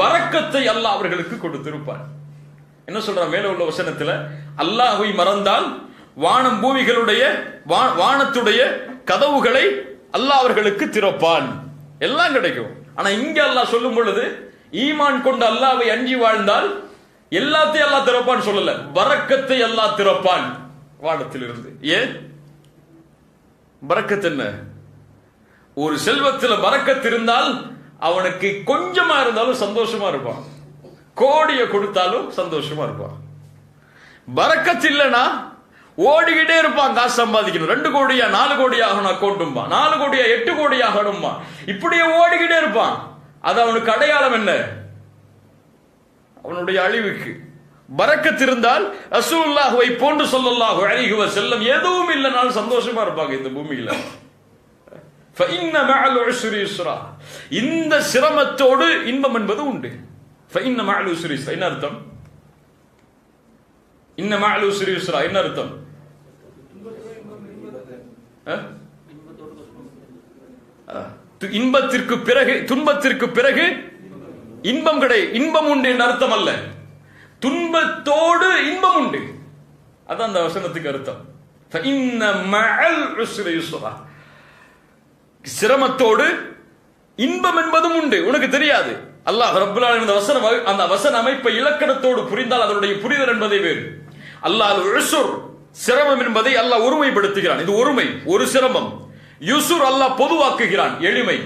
வரக்கத்தை அல்லாஹ் அவர்களுக்கு கொடுத்திருப்பார். என்ன சொல்ற மேல உள்ள வசனத்துல? அல்லாஹ்வை மறந்தால் வானம் பூமிகளுடைய வானத்துடைய கதவுகளை அல்லாஹ் அவர்களுக்கு திறப்பான். எல்லாம் கிடைக்கும். ஆனா இங்க அல்லாஹ் சொல்லும் பொழுது ஈமான் கொண்டு அல்லாவை அஞ்சி வாழ்ந்தால் எல்லாத்தையும் அல்லாஹ் திறப்பான்னு சொல்லல. வரக்கத்தை அல்லாஹ் திறப்பான் வானத்திலிருந்து. ஏன்? பறக்கத்து என்ன ஒரு செல்வத்தில் பறக்கத்து இருந்தால் அவனுக்கு கொஞ்சமா இருந்தாலும் சந்தோஷமா இருப்பான். கோடிய கொடுத்தாலும் சந்தோஷமா இருப்பான். பறக்கத்து இல்லைன்னா ஓடிக்கிட்டே இருப்பான் காசு சம்பாதிக்கணும். ரெண்டு கோடியா நாலு கோடி ஆகணும் அக்கௌண்ட்டும்பா. நாலு கோடியா எட்டு கோடி ஆகணும்பா. இப்படியே ஓடிக்கிட்டே இருப்பான். அது அவனுக்கு அடையாளம் என்ன? அவனுடைய அழிவுக்கு. பறக்கத்து இருந்தால் போன்று சொல்லல்லாஹு அழிகுவ செல்லம் எதுவும் இல்லைனாலும் சந்தோஷமா இருப்பாங்க இந்த பூமியில. இந்த சிரமத்தோடு இன்பம் என்பது உண்டு. என்ன அர்த்தம்? இன்ன யுஸ்ரா என்ன அர்த்தம்? இன்பத்திற்கு பிறகு துன்பத்திற்கு பிறகு இன்பம் கிடை இன்பம் உண்டு என்ற அர்த்தம் அல்ல. துன்பத்தோடு இன்பம் உண்டு. அதான் அந்த வசனத்துக்கு அர்த்தம். இன்ன மகள் யுஸ்ரா சிரமத்தோடு இன்பம் என்பதும் உண்டு. உனக்கு தெரியாது. அல்லாஹ் ரப்புல் அந்த வசன அந்த வசன அமைப்பை இலக்கணத்தோடு புரிந்தால் அதனுடைய புரிதல் என்பதை வேறு. அல்லாஹ் சிரமம் என்பதை அல்லாஹ் ஒருமைப்படுத்துகிறான். இது ஒருமை ஒரு சிரமம். யுசுர் அல்லாஹ் பொதுவாக்குகிறான். எளிமை.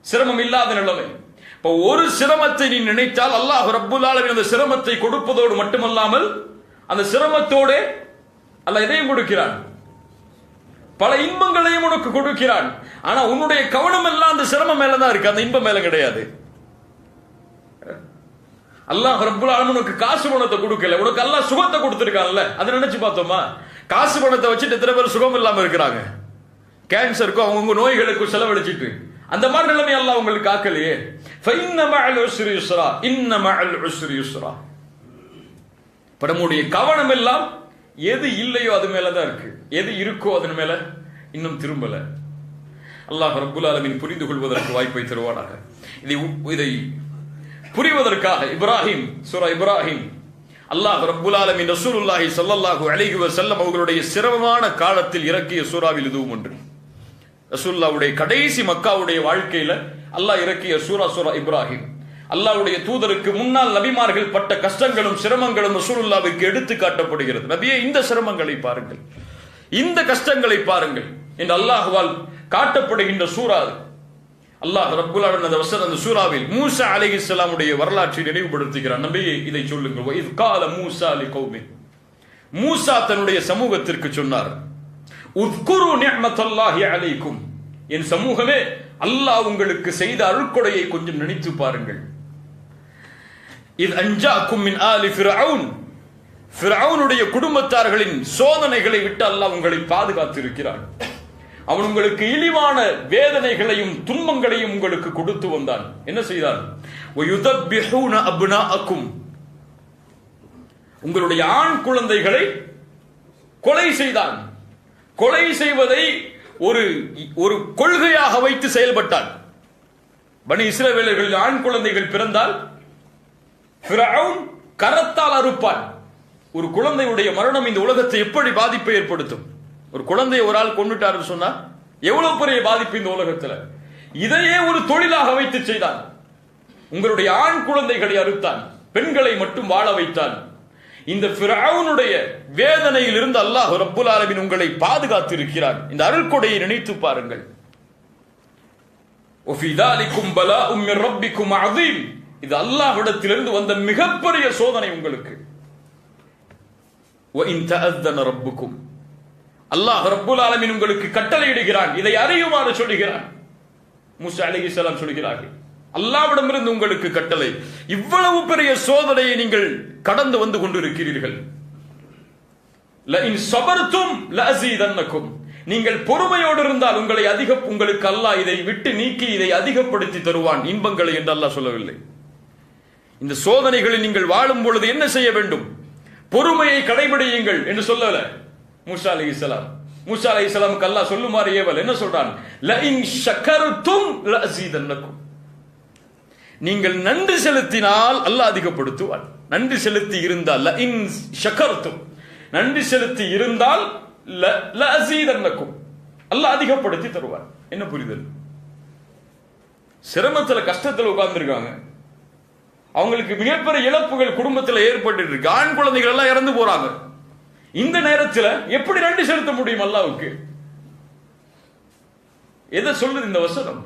சிரமம் இல்லாத நிலைமை. இப்போ ஒரு சிரமத்தை நீ நினைத்தால் அல்லாஹ் ரப்புல் அந்த சிரமத்தை கொடுப்பதோடு மட்டுமல்லாமல் அந்த சிரமத்தோடு அல்ல இதையும் கொடுக்கிறான். பல இன்பங்களையும் உனக்கு கொடுக்கிறான். ஆனா உன்னுடைய கவனம் எல்லாம் அந்த சிரமம் மேலதான் இருக்கு. அந்த இன்பம் மேல கிடையாது. அல்லாஹ் ரப்புல் உனக்கு காசு பணத்தை கொடுக்கல. உனக்கு எல்லாம் சுகத்தை கொடுத்துருக்கான்ல. அதை நினைச்சு பார்த்தோமா? காசு பணத்தை வச்சுட்டு எத்தனை பேர் சுகம் இல்லாம இருக்கிறாங்க? கேன்சருக்கும் அவங்கவுங்க நோய்களுக்கும் செலவழிச்சிட்டு. அந்த மாதிரி நிலைமை எல்லாம் உங்களுக்கு காக்கலையே. நம்முடைய கவனம் எல்லாம் எது இல்லையோ அது மேலதான் இருக்கு. எது இருக்கோ அதன் மேல இன்னும் திரும்பல. அல்லாஹ் ரபுல் ஆலமின் புரிந்து கொள்வதற்கு வாய்ப்பை தருவானாக. இதை இதை புரிவதற்காக இப்ராஹிம் சூரா இப்ராஹிம் அல்லாஹ் ரப்புல் ஆலமின் ரசூலுல்லாஹி சல்லல்லாஹு அலைஹி வஸல்லம் அவர்களுடைய சிரமமான காலத்தில் இறக்கிய சூறாவில் இதுவும் ஒன்று. ரசூல்லாவுடைய கடைசி மக்காவுடைய வாழ்க்கையில அல்லாஹ் இறக்கிய சூரா சூரா இப்ராஹிம். அல்லாவுடைய தூதருக்கு முன்னால் நபிமார்கள் பட்ட கஷ்டங்களும் சிரமங்களும் ரசூலுல்லாவுக்கு எடுத்து காட்டப்படுகிறது. நபியே இந்த சிரமங்களை பாருங்கள். இந்த கஷ்டங்களை பாருங்கள். என்று அல்லாஹுவால் காட்டப்படுகின்ற சூரா அது. அல்லாஹ் ரப்புல் அந்த வசன அந்த சூறாவில் மூசா அலைஹிஸ்ஸலாமுடைய வரலாற்றை நினைவுபடுத்துகிறான் நம்பியை இதை சொல்லுங்கள். இது கால மூசா அலி கௌமி மூசா தன்னுடைய சமூகத்திற்கு சொன்னார் உத்குரு நியமத்தல்லாஹி அலைக்கும். என் சமூகமே அல்லாஹ் உங்களுக்கு செய்த அருட்கொடையை கொஞ்சம் நினைத்து பாருங்கள். இது அஞ்சாக்கும் மின் ஆலி ஃபிரவுன் ஃபிரவுனுடைய குடும்பத்தார்களின் சோதனைகளை விட்டு அல்லாஹ் உங்களை பாதுகாத்திருக்கிறான். அவன் உங்களுக்கு இழிவான வேதனைகளையும் துன்பங்களையும் உங்களுக்கு கொடுத்து வந்தான். என்ன செய்தான்? உங்களுடைய ஆண் குழந்தைகளை கொலை செய்தான். கொலை செய்வதை ஒரு ஒரு கொள்கையாக வைத்து செயல்பட்டான். பனி இஸ்ரவேலர்களில் ஆண் குழந்தைகள் பிறந்தால் கரத்தால் அறுப்பான். ஒரு குழந்தையுடைய மரணம் இந்த உலகத்தை எப்படி பாதிப்பை ஏற்படுத்தும்? ஒரு குழந்தையை ஒரு ஆள் கொண்டுட்டாருன்னு சொன்னா எவ்வளவு பெரிய பாதிப்பு இந்த உலகத்துல? இதையே ஒரு தொழிலாக வைத்து செய்தான். உங்களுடைய ஆண் குழந்தைகளை அறுத்தான் பெண்களை மட்டும் வாழ வைத்தான். இந்த பிராவுனுடைய வேதனையில் இருந்து அல்லாஹ் ரப்புல் ஆலமின் உங்களை பாதுகாத்து இருக்கிறார் இந்த அருள்கொடையை நினைத்து பாருங்கள். இது அல்லாஹ்விடத்திலிருந்து வந்த மிகப்பெரிய சோதனை உங்களுக்கு. அல்லாஹ் ரப்புல் ஆலமின் உங்களுக்கு கட்டளையிடுகிறான். இதை அறியுமாறு சொல்லுகிறான். மூசா இஸ்லாம் சொல்கிறார்கள். அல்லாவிடமிருந்து உங்களுக்கு கட்டளை. இவ்வளவு பெரிய சோதனையை நீங்கள் கடந்து வந்து கொண்டிருக்கிறீர்கள். லஇன் நீங்கள் பொறுமையோடு இருந்தால் உங்களை அதிக உங்களுக்கு அல்லாஹ் இதை விட்டு நீக்கி இதை அதிகப்படுத்தி தருவான். இன்பங்களை என்று அல்லாஹ் சொல்லவில்லை. இந்த சோதனைகளில் நீங்கள் வாழும் பொழுது என்ன செய்ய வேண்டும்? பொறுமையை கடைபிடியுங்கள் என்று சொல்லல. மூசா அலைஹிஸ்ஸலாம் மூசா அலி இஸ்லாமுக்கு அல்லா சொல்லுமாறு ஏவல் என்ன சொல்றான்? லஇன் ஷக்கர்தும் லஅஸீதன்னக்கும். நீங்கள் நன்றி செலுத்தினால் அல்லாஹ் அதிகப்படுத்துவான். நன்றி செலுத்தி இருந்தால் ல இன் ஷக்கர்த்தும் நன்றி செலுத்தி இருந்தால் ல ல அல்லாஹ் அதிகப்படுத்தி தருவார் என்ன புரிதல்? சிரமத்துல கஷ்டத்துல உட்கார்ந்துருக்காங்க. அவங்களுக்கு மிகப்பெரிய இழப்புகள் குடும்பத்தில் ஏற்பட்டு இருக்கு. ஆண் குழந்தைகள் எல்லாம் இறந்து போறாங்க. இந்த நேரத்தில் எப்படி நன்றி செலுத்த முடியும் அல்லாவுக்கு? எதை சொல்லுது இந்த வசனம்?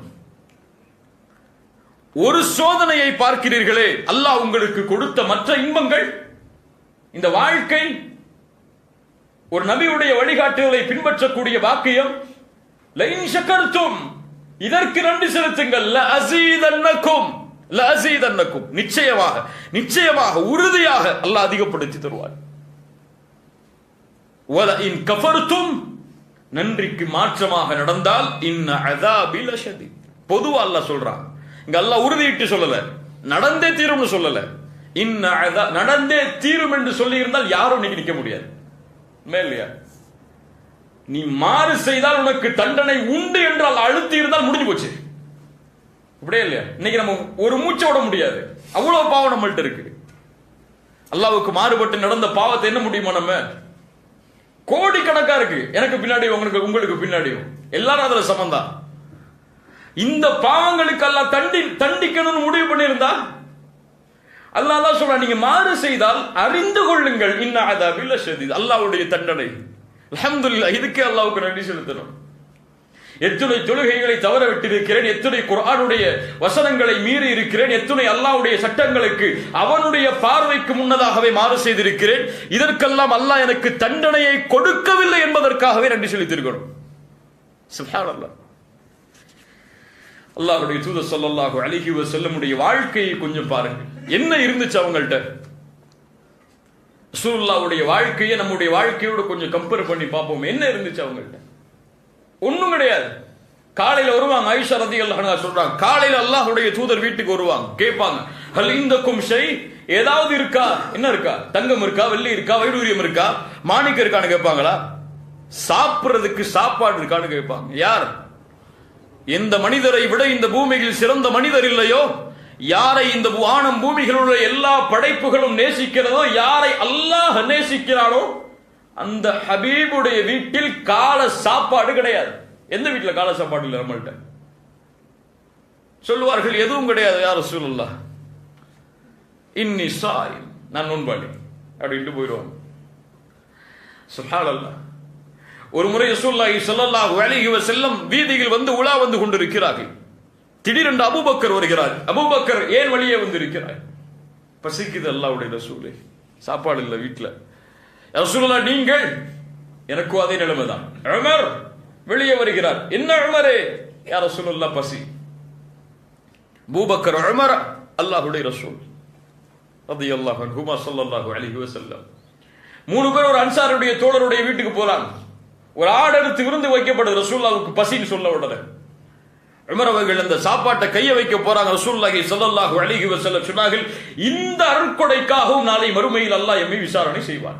ஒரு சோதனையை பார்க்கிறீர்களே அல்லாஹ் உங்களுக்கு கொடுத்த மற்ற இன்பங்கள் இந்த வாழ்க்கை ஒரு நபியுடைய வழிகாட்டுதலை பின்பற்றக்கூடிய வாக்கியம் லைன் ஷக்கர்த்தும் இதற்கு நன்றி செலுத்துங்கள். ல அசீதன்னக்கும் ல அசீதன்னக்கும் நிச்சயமாக நிச்சயமாக உறுதியாக அல்லாஹ் அதிகப்படுத்தி தருவார். வல இன் நன்றிக்கு மாற்றமாக நடந்தால் இன்ன அதாபி லஷதீத் பொதுவா அல்லாஹ் சொல்றான் இங்க அல்லாஹ் உறுதியிட்டு சொல்லல. நடந்தே தீரும்னு சொல்லல இன்ன அதா நடந்தே தீரும் என்று சொல்லி இருந்தால் யாரும் நீங்க நிக்க முடியாது. இல்லையா? நீ மாறு செய்தால் உனக்கு தண்டனை உண்டு என்றால் அழுத்தி இருந்தால் முடிஞ்சு போச்சு. இப்படியே இல்லையா? இன்னைக்கு நம்ம ஒரு மூச்சை விட முடியாது. அவ்வளவு பாவம் நம்மள்ட்ட இருக்கு. அல்லாவுக்கு மாறுபட்டு நடந்த பாவத்தை என்ன முடியுமா நம்ம? கோடி கணக்கா இருக்கு எனக்கு பின்னாடி உங்களுக்கு உங்களுக்கு பின்னாடியும். எல்லாரும் அதுல சமந்தான் இந்த பாவங்களுக்கு தண்டி தண்டிக்கணும்னு முடிவு பண்ணியிருந்தா? அல்லாஹ் தான் சொல்றான் நீங்க மாறு செய்தால் அறிந்து கொள்ளுங்கள். இன்ன அதாபில் அல்லாவுடைய அல்லாஹ்வுடைய தண்டனை. அல்ஹம்துலில்லாஹ் இதுக்கே அல்லாவுக்கு நன்றி செலுத்தணும். எத்துணை தொழுகைகளை தவற விட்டிருக்கிறேன் எத்துணை குரானுடைய வசனங்களை மீறி இருக்கிறேன். எத்துணை அல்லாஹ்வுடைய சட்டங்களுக்கு அவனுடைய பார்வைக்கு முன்னதாகவே மாறு செய்திருக்கிறேன். இதற்கெல்லாம் அல்லாஹ் எனக்கு தண்டனையை கொடுக்கவில்லை என்பதற்காகவே நன்றி செலுத்திருக்கிறோம் அல்லாஹுடைய தூத தூதர் அழகி செல்லமுடைய வாழ்க்கையை கொஞ்சம் பாருங்க என்ன இருந்துச்சு அவங்கள்ட்ட? ரசூலுல்லாஹ்வுடைய வாழ்க்கையை நம்முடைய வாழ்க்கையோட கொஞ்சம் கம்பேர் பண்ணி பார்ப்போம். என்ன இருந்துச்சு அவங்கள்ட்ட? ஒண்ணும் கிடையாது. காலையில வருவாங்க ஐஷா ரதி அன்ஹா சொல்றாங்க. காலையில அல்லாஹுடைய தூதர் வீட்டுக்கு வருவாங்க கேட்பாங்க. ஹல் இந்தக்கும் ஷை? ஏதாவது இருக்கா? என்ன இருக்கா? தங்கம் இருக்கா? வெள்ளி இருக்கா? வைடூரியம் இருக்கா? மாணிக்கம் இருக்கான்னு கேட்பாங்களா? சாப்பிடுறதுக்கு சாப்பாடு இருக்கான்னு கேட்பாங்க. யார்? எந்த மனிதரை விட இந்த பூமியில் சிறந்த மனிதர் இல்லையோ? யாரை இந்த வானம் பூமிகளுடைய எல்லா படைப்புகளும் நேசிக்கிறதோ? யாரை அல்லாஹ் நேசிக்கிறானோ? அந்த ஹபீபுடைய வீட்டில் கால சாப்பாடு கிடையாது. எந்த வீட்டில் கால சாப்பாடு இல்லை நம்மள்ட்ட? சொல்லுவார்கள் எதுவும் கிடையாது யார் சொல்லலாம் இன்னி சாய் நான் நோன்பாளி. அப்படின்ட்டு போயிடுவாங்க. சுஹானல்லாஹ் ஒரு முறை ரசூலுல்லாஹி ஸல்லல்லாஹு அலைஹி வஸல்லம் வீதியில் வந்து உலா வந்து கொண்டிருக்கிறார்கள். திடீரென்று அபூபக்கர் வருகிறார். அபுபக்கர் ஏன் வழியே வந்திருக்கிறார்? பசிக்குது அல்லாவுடைய ரசூலே. சாப்பாடு இல்லை வீட்டில் ரசூலுல்லா நீங்கள் எனக்கும் அதே நிலைமைதான். உமர் வெளியே வருகிறார். என்ன உமரே? யார் ரசூலுல்லா பசி. பூபக்கர் உமர் அல்லாஹுடைய ரசூல். ரதி அல்லாஹ் ஹுமா ஸல்லல்லாஹு அலைஹி வஸல்லம். மூணு பேர் ஒரு அன்சாருடைய தோழருடைய வீட்டுக்கு போறாங்க ஒரு ஆடு எடுத்து விருந்து வைக்கப்படுது ரசூல்லாவுக்கு பசின்னு சொல்ல உடனே. உமர் அவர்கள் அந்த சாப்பாட்டை கைய வைக்க போறாங்க. ரசூல்லாஹி ஸல்லல்லாஹு அலிஹி வசல்லம் சொன்னார்கள் இந்த அருட்கொடைக்காகவும் நாளை மறுமையில் அல்லாஹ் எம்மை விசாரணை செய்வார்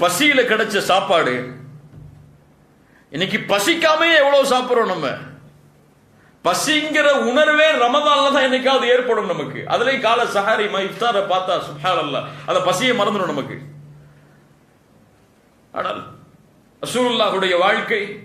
பசியில கிடைச்ச சாப்பாடு. இன்னைக்கு பசிக்காமே எவ்வளவு சாப்பிடுறோம் நம்ம? பசிங்கிற உணர்வே ரமதான்ல தான் என்னைக்காவது ஏற்படும் நமக்கு. அதுலயும் கால சஹாரி இஃப்தாரை பார்த்தா சுஹால் அல்ல அந்த பசியை மறந்துடும் நமக்கு. ஆனால் ரசூலுல்லாஹுடைய வாழ்க்கை